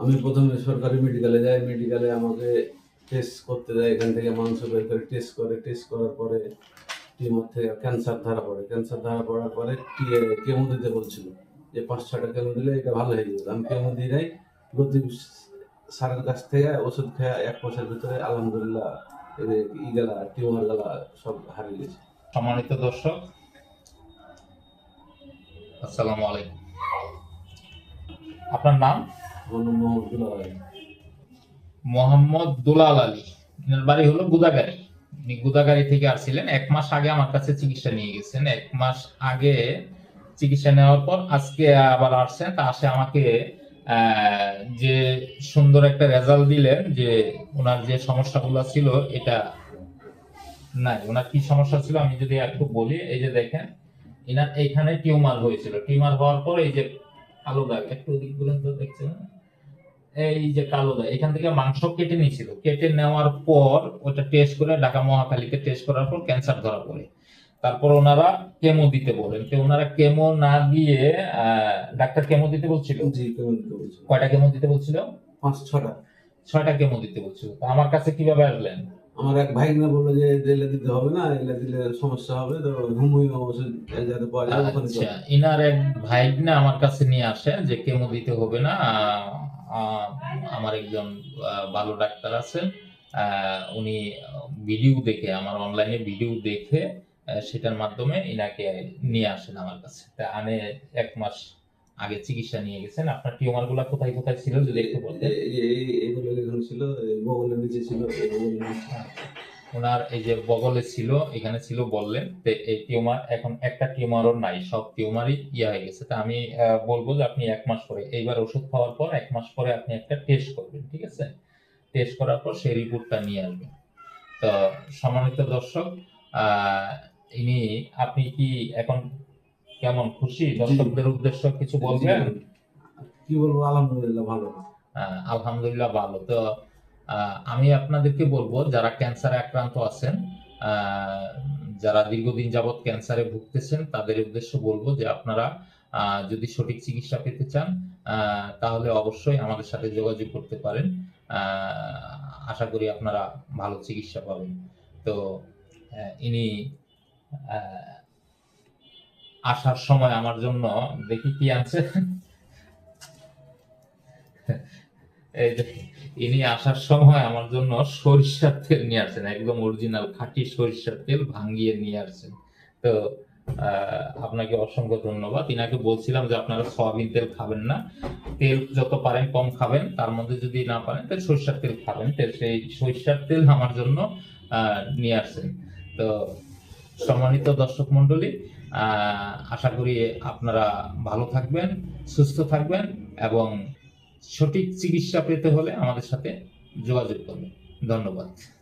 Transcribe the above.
আমি প্রথমে সরকারি মেডিকেলে যাই মেডিকেলে আমাকে টেস্ট করতে দেয়। এখান থেকে মাংস বের করে টেস্ট করে। টেস্ট করার পরে টিউমার থেকে ক্যান্সার ধরা পড়ে। ক্যান্সার ধরা পড়ার পরে কেমো দিতে বলছিল যে পাঁচ ছটা কেমো দিলে এটা ভালো হয়ে যাবে। আমি কেমো দিয়ে যাই লতিফ স্যারের কাছ থেকে ওষুধ খেয়ে এক মাসের ভিতরে আলহামদুলিল্লাহ ই টিউমার গেলা সব হারিয়ে গেছে। সম্মানিত দর্শক, আসসালামু আলাইকুম। আপনার নাম? মোহাম্মদ দুলাল আলী। আলী এনার বাড়ি হলো গুদাগাড়ি। উনি গুদাগাড়ি থেকে আসছিলেন। এক মাস আগে আমার কাছে চিকিৎসা নিয়ে গেছেন। এক মাস আগে চিকিৎসা নেওয়ার পর আজকে আবার আসছেন। তা আসে আমাকে যে সুন্দর একটা রেজাল্ট দিলেন যে ওনার যে সমস্যাগুলো ছিল, এটা নাই। ওনার কি সমস্যা ছিল আমি যদি একটু বলি, এই যে দেখেন এনার এইখানে টিউমার হয়েছিল। টিউমার হওয়ার পর এই যে কালো দাগ, একটু ওদিক পর্যন্ত দেখছেন। এই যে কালো দাগ এখান থেকে মাংস কেটে নিয়েছিল। কেটে নেওয়ার পর ওটা টেস্ট করে ঢাকা মহাখালীতে টেস্ট করার পর ক্যান্সার ধরা পড়ে। তারপর ওনারা কেমো দিতে বলেন। তো ওনারা কেমো না দিয়ে ডাক্তার কেমো দিতে বলছিল? কয়টা কেমো দিতে বলছিল? পাঁচ ছটা। ছয়টা কেমো দিতে বলছিল। তো আমার কাছে কীভাবে আসলেন? আমার এক ভাই না বলল যে এলে দিতে হবে না এলে দিলে সমস্যা হবে তো হোমিও ওষুধ যাতে পাওয়া যায় আচ্ছা। ইনার এক ভাইগনা আমার কাছে নিয়ে আসে যে কেমো দিতে হবে না আমার একজন ভালো ডাক্তার আছেন। আহ, উনি ভিডিও দেখে আমার অনলাইনে ভিডিও দেখে সেটার মাধ্যমে এনাকে নিয়ে আসেন আমার কাছে। তা আনে এক মাস আগে চিকিৎসা নিয়ে গেছেন। আপনার টিউমারগুলা কোথায় কোথায় ছিল যদি একটু বলতেন? এই- এই- এই- এইগুলো ছিল নিচে ছিল। ওনার এই যে বগলে ছিল এখানে ছিল বললেন এই টিউমার এখন একটা টিউমারও নাই সব টিউমারই ইয়ে হয়ে গেছে। তা আমি বলব যে আপনি এক মাস পরে এইবার ওষুধ খাওয়ার পর এক মাস পরে আপনি একটা টেস্ট করবেন ঠিক আছে? টেস্ট করার পর সেই রিপোর্টটা নিয়ে আসবেন। তো সম্মানিত দর্শক আহ, ইনি আপনি কি এখন কেমন খুশি? দর্শকদের উদ্দেশ্য কিছু বলবেন? কি বলব? আলহামদুলিল্লাহ ভালো। আলহামদুলিল্লাহ ভালো। তো আমি আপনাদেরকে বলব, যারা ক্যান্সারে আক্রান্ত আছেন যারা দীর্ঘদিন যাবৎ ক্যান্সারে ভুগতেছেন, তাদের উদ্দেশ্য বলব যে আপনারা যদি সঠিক চিকিৎসা পেতে চান তাহলে অবশ্যই আমাদের সাথে যোগাযোগ করতে পারেন। আশা করি আপনারা ভালো চিকিৎসা পাবেন। তো ইনি আসার সময় আমার জন্য দেখি কি আছে এই ইনি আসার সময় আমার জন্য সরিষার তেল নিয়ে আসছেন, একদম অরিজিনাল খাঁটি সরিষার তেল ভাঙিয়ে নিয়ে আসছেন। তো আপনাকে অসংখ্য ধন্যবাদ। ইনাকে বলছিলাম যে আপনারা সয়াবিন তেল খাবেন না। তেল যত পারেন কম খাবেন, তার মধ্যে যদি না পারেন তাহলে সরিষার তেল খাবেন। সেই সরিষার তেল আমার জন্য নিয়ে আসছেন। তো, সম্মানিত দর্শক মন্ডলী আশা করি আপনারা ভালো থাকবেন, সুস্থ থাকবেন এবং সঠিক চিকিৎসা পেতে হলে আমাদের সাথে যোগাযোগ করবেন। ধন্যবাদ।